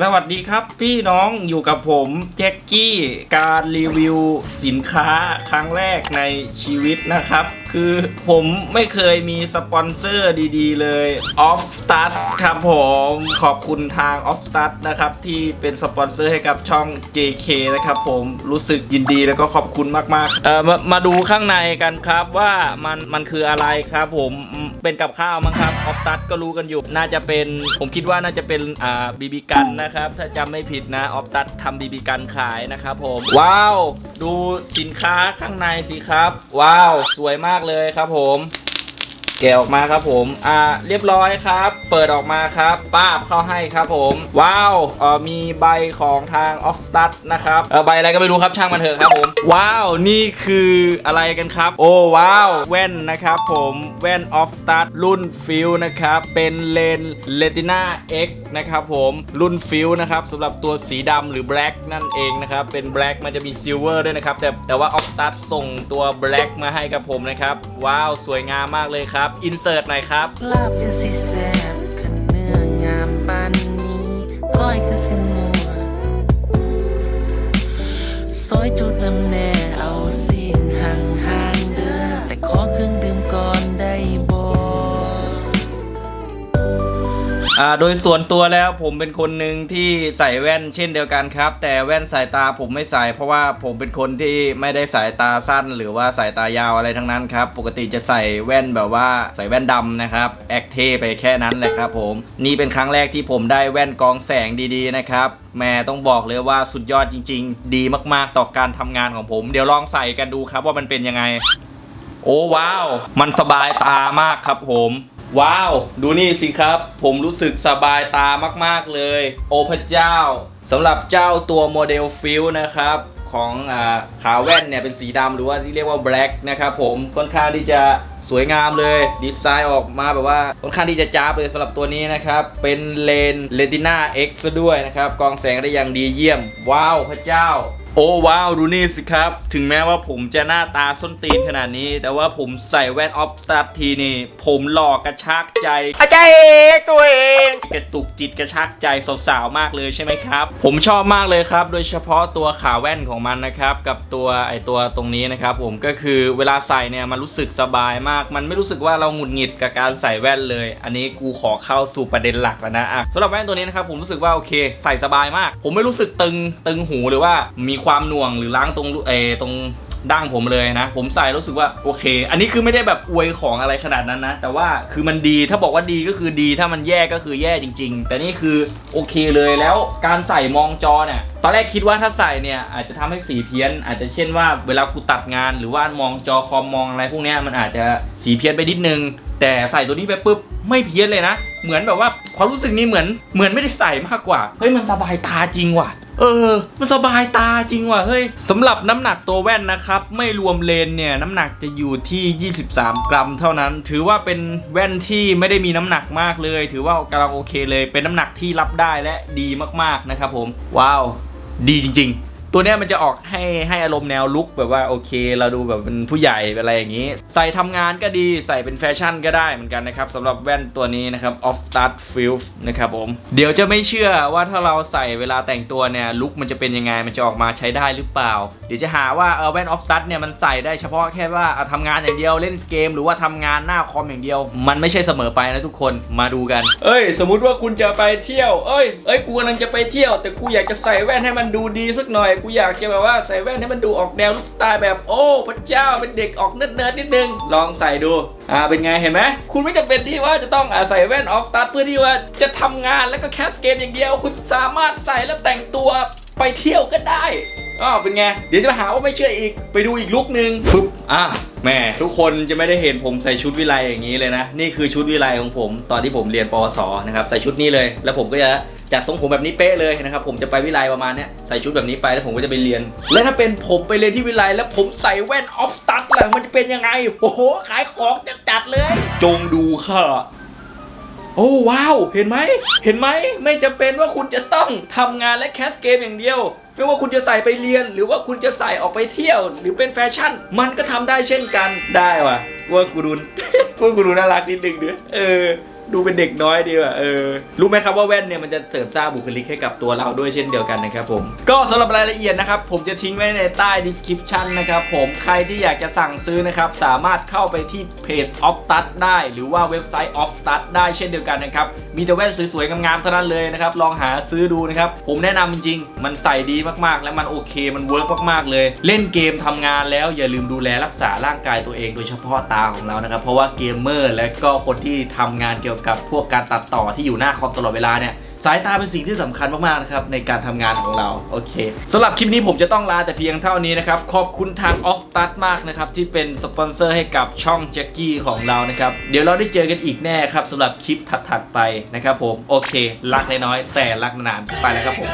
สวัสดีครับพี่น้องอยู่กับผมแจ็คกี้การรีวิวสินค้าครั้งแรกในชีวิตนะครับ คือผมไม่เคยมีสปอนเซอร์ดีๆ เลย Off s t a r ครับผมขอบคุณทาง Off s t a r นะครับ ที่เป็นสปอนเซอร์ให้กับช่อง JK นะครับผมรู้สึกยินดีแล้วก็ขอบคุณมากๆเอ่อมามาดูข้างในกันครับว่ามันมันคืออะไรครับผมเป็นกับข้าวมั้งครับ Off Start ก็รู้กันอยู่ น่าจะเป็นผมคิดว่าน่าจะเป็นอ่าบีบีกันนะครับ ถ้าจำไม่ผิดนะ Off Start ทำบีบีกันขายนะครับผม ว้าว ดูสินค้าข้างในสิครับ ว้าว สวยมากเลยครับผม แกะออกมาครับผม อ่า เรียบร้อยครับ เปิดออกมาครับ ป้าบเข้าให้ครับผม ว้าวเอ่อมีใบของทางออฟตัดนะครับเออใบอะไรก็ไม่รู้ครับช่างมันเถอะครับผม ว้าว นี่คืออะไรกันครับ โอ้ว้าว แว่นนะครับผมแว่นออฟตัดรุ่นฟิลนะครับ เป็นเลนเลติน่า X นะครับผมรุ่นฟิลนะครับสำหรับตัวสีดำหรือแบล็กนั่นเองนะครับ เป็นแบล็กมันจะมีซิลเวอร์ด้วยนะครับ แต่แต่ว่าออฟตัดส่งตัวแบล็กมาให้กับผมนะครับ ว้าว สวยงามมากเลยครับอินเสิร์ตหน่อยครับลาบคื อ่าโดยส่วนตัวแล้วผมเป็นคนหนึ่งที่ใส่แว่นเช่นเดียวกันครับ แต่แว่นสายตาผมไม่ใส่เพราะว่าผมเป็นคนที่ไม่ได้สายตาสั้น หรือว่าสายตายาวอะไรทั้งนั้นครับ ปกติจะใส่แว่นแบบว่าใส่แว่นดำนะครับแอคเทไปแค่นั้นแหละครับผมนี่เป็นครั้งแรกที่ผมได้แว่นกองแสงดีๆนะครับแม่ต้องบอกเลยว่าสุดยอดจริง ๆ ดีมากๆต่อการทำงานของผม เดี๋ยวลองใส่กันดูครับว่ามันเป็นยังไง โอ้ว้าว มันสบายตามากครับผม ว้าว ดูนี่สิครับ ผมรู้สึกสบายตามากๆเลย โอ้พระเจ้าสำหรับเจ้าตัวโมเดลฟิลนะครับของอ่าขาแว่นเนี่ยเป็นสีดำหรือว่าที่เรียกว่าแบล็กนะครับผมค่อนข้างที่จะสวยงามเลยดีไซน์ออกมาแบบว่าค่อนข้างที่จะจ้าบเลยสำหรับตัวนี้นะครับ เป็นเลนเลติน่า X ซะด้วยนะครับกองแสงได้อย่างดีเยี่ยม ว้าว พระเจ้า โอ้ว้าวดูนี่สิครับ ถึงแม้ว่าผมจะหน้าตาส้นตีนขนาดนี้ แต่ว่าผมใส่แว่นออฟสตาร์ทีนี่ ผมหลอกกระชากใจอาจารย์เอกตัวเองกระตุกจิตกระชากใจสาวๆมากเลยใช่ไหมครับ ผมชอบมากเลยครับ โดยเฉพาะตัวขาแว่นของมันนะครับ กับตัวไอตัวตรงนี้นะครับ ผมก็คือเวลาใส่เนี่ยมันรู้สึกสบายมาก มันไม่รู้สึกว่าเราหงุดหงิดกับการใส่แว่นเลย อันนี้กูขอเข้าสู่ประเด็นหลักแล้วนะอะสำหรับแว่นตัวนี้นะครับผมรู้สึกว่าโอเค ใส่สบายมาก ผมไม่รู้สึกตึงตึงหูหรือว่ามีความหน่วงหรือล้างตรงเออตรงดั้งผมเลยนะ ผมใส่รู้สึกว่าโอเค อันนี้คือไม่ได้แบบอวยของอะไรขนาดนั้นนะ แต่ว่าคือมันดีถ้าบอกว่าดีก็คือดีถ้ามันแย่ก็คือแย่จริง ๆ แต่นี่คือโอเคเลยแล้วการใส่มองจอเนี่ยตอนแรกคิดว่าถ้าใส่เนี่ยอาจจะทำให้สีเพี้ยน อาจจะเช่นว่าเวลากูตัดงานหรือว่ามองจอคอมมองอะไรพวกนี้มันอาจจะสีเพี้ยนไปนิดนึง แต่ใส่ตัวนี้ไปปุ๊บไม่เพี้ยนเลยนะ เหมือนแบบว่าความรู้สึกนี้เหมือนเหมือนไม่ได้ใส่มากกว่า เฮ้ยมันสบายตาจริงว่ะ เออ มันสบายตาจริงว่ะ เฮ้ยสำหรับน้ำหนักตัวแว่นนะครับ ไม่รวมเลนเนี่ย น้ำหนักจะอยู่ที่ 23 กรัมเท่านั้น ถือว่าเป็นแว่นที่ไม่ได้มีน้ำหนักมากเลย ถือว่ากำลังโอเคเลย เป็นน้ำหนักที่รับได้และดีมากๆนะครับผม ว้าว ดีจริง ๆ ตัวเนี้ยมันจะออกให้ให้อารมณ์แนวลุกแบบว่าโอเค เราดูแบบเป็นผู้ใหญ่อะไรอย่างนี้ ใส่ทำงานก็ดีใส่เป็นแฟชั่นก็ได้เหมือนกันนะครับสำหรับแว่นตัวนี้นะครับ Off Start f i l นะครับผม เดี๋ยวจะไม่เชื่อว่าถ้าเราใส่เวลาแต่งตัวเนี่ยลุกมันจะเป็นยังไงมันจะออกมาใช้ได้หรือเปล่า เดี๋ยวจะหาว่าเออแว่น Off Start เนี่ยมันใส่ได้เฉพาะแค่ว่าเอาทำงานอย่างเดียวเล่นเกม หรือว่าทำงานหน้าคอมอย่างเดียว มันไม่ใช่เสมอไปนะทุกคนมาดูกัน เอ้ย สมมุติว่าคุณจะไปเที่ยว เอ้ยเอ้ยกูกำลังจะไปเที่ยว แต่กูอยากจะใส่แว่นให้มันดูดีสักหน่อยกูอยากจะแบบว่าใส่แว่นให้มันดูออกแนวลุคสไตล์แบบโอ้พระเจ้าเป็นเด็กออกเนิร์ดๆนิดนึงลองใส่ดู อ่า เป็นไงเห็นไหม คุณไม่จำเป็นที่ว่าจะต้องอาใส่แว่นออฟตัดเพื่อที่ว่าจะทำงานแล้วก็แคสเกมอย่างเดียว คุณสามารถใส่แล้วแต่งตัวไปเที่ยวก็ได้อ๋อเป็นไง เดี๋ยวจะหาว่าไม่เชื่ออีก ไปดูอีกลุกหนึ่งปึ๊บ อ่า แม่ทุกคนจะไม่ได้เห็นผมใส่ชุดวิไลอย่างนี้เลยนะ นี่คือชุดวิไลของผม ตอนที่ผมเรียนปวสนะครับใส่ชุดนี้เลย แล้วผมก็จะจัดทรงผมแบบนี้เป๊ะเลยนะครับผมจะไปวิไลประมาณนี้ใส่ชุดแบบนี้ไปแล้วผมก็จะไปเรียน และถ้าเป็นผมไปเรียนที่วิไลแล้วผมใส่แว่นออฟตัดล่ะมันจะเป็นยังไงโอ้โหขายของจัดๆเลย จงดูค่ะ โอ้ว้าว เห็นไหม เห็นไหม ไม่จำเป็นว่าคุณจะต้องทำงานและแคสเกมอย่างเดียว ไม่ว่าคุณจะใส่ไปเรียน หรือว่าคุณจะใส่ออกไปเที่ยว หรือเป็นแฟชั่น มันก็ทำได้เช่นกันได้ว่ะว่ากูดูว่ากูดูน่ารักนิดนึงเด้อเออ ดูเป็นเด็กน้อยดีว่ะเออรู้ไหมครับว่าแว่นเนี่ยมันจะเสริมสร้างบุคลิกให้กับตัวเราด้วยเช่นเดียวกันนะครับผม ก็สำหรับรายละเอียดนะครับ ผมจะทิ้งไว้ในใต้ description นะครับผมใครที่อยากจะสั่งซื้อนะครับ สามารถเข้าไปที่เพจ of t u t ได้ หรือว่าเว็บไซต์ of t u t ได้เช่นเดียวกันนะครับ มีแต่แว่นสวยๆงามๆเท่านั้นเลยนะครับ ลองหาซื้อดูนะครับ ผมแนะนำจริงๆ มันใส่ดีมากๆ และมันโอเค มันเวิร์กมากๆเลย เล่นเกมทำงานแล้วอย่าลืมดูแลรักษาร่างกายตัวเอง โดยเฉพาะตาของเรานะครับ เพราะว่าเกมเมอร์และก็คนที่ทำงานเกี่ยวกับพวกการตัดต่อที่อยู่หน้าคอมตลอดเวลาเนี่ยสายตาเป็นสิ่งที่สำคัญมากๆนะครับในการทำงานของเราโอเคสำหรับคลิปนี้ผมจะต้องลาแต่เพียงเท่านี้นะครับขอบคุณทางออฟตัดมากนะครับที่เป็นสปอนเซอร์ให้กับช่องแจ็กกี้ของเรานะครับเดี๋ยวเราได้เจอกันอีกแน่ครับสำหรับคลิปถัดๆไปนะครับผมโอเค รักน้อยแต่รักนานไปแล้วครับผม